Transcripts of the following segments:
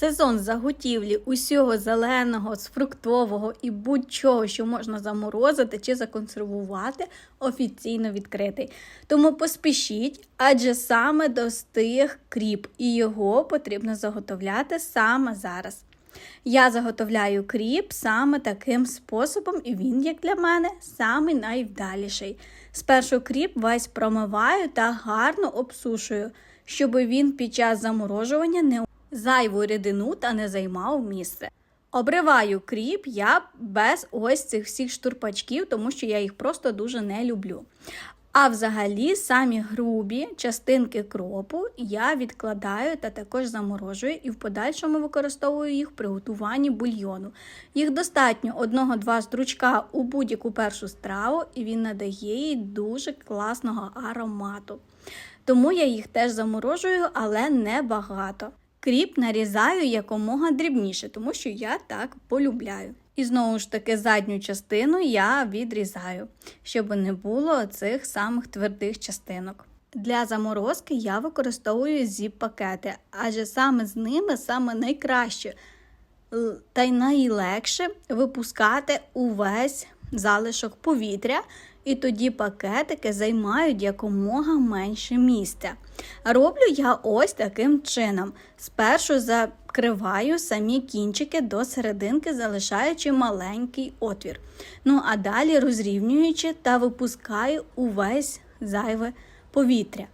Сезон заготівлі усього зеленого, з фруктового і будь-чого, що можна заморозити чи законсервувати, офіційно відкритий. Тому поспішіть, адже саме достиг кріп, і його потрібно заготовляти саме зараз. Я заготовляю кріп саме таким способом, і він, як для мене, самий найвдаліший. Спершу кріп весь промиваю та гарно обсушую, щоб він під час заморожування не зайву рідину та не займав місце. Обриваю кріп я без ось цих всіх штурпачків, тому що я їх просто дуже не люблю. А взагалі самі грубі частинки кропу я відкладаю та також заморожую і в подальшому використовую їх при готуванні бульйону. Їх достатньо одного-два стручка у будь-яку першу страву, і він надає їй дуже класного аромату. Тому я їх теж заморожую, але не багато. Кріп нарізаю якомога дрібніше, тому що я так полюбляю. І знову ж таки задню частину я відрізаю, щоб не було цих самих твердих частинок. Для заморозки я використовую зіп-пакети, адже саме з ними саме найкраще та й найлегше випускати увесь залишок повітря, і тоді пакетики займають якомога менше місця. Роблю я ось таким чином. Спершу закриваю самі кінчики до серединки, залишаючи маленький отвір. Ну а далі розрівнюючи та випускаю увесь зайве повітря.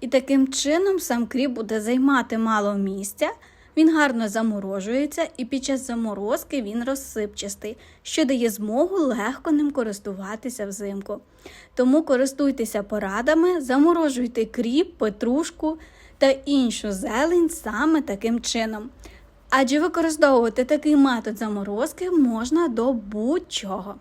І таким чином сам кріп буде займати мало місця, він гарно заморожується, і під час заморозки він розсипчастий, що дає змогу легко ним користуватися взимку. Тому користуйтеся порадами, заморожуйте кріп, петрушку та іншу зелень саме таким чином. Адже використовувати такий метод заморозки можна до будь-чого.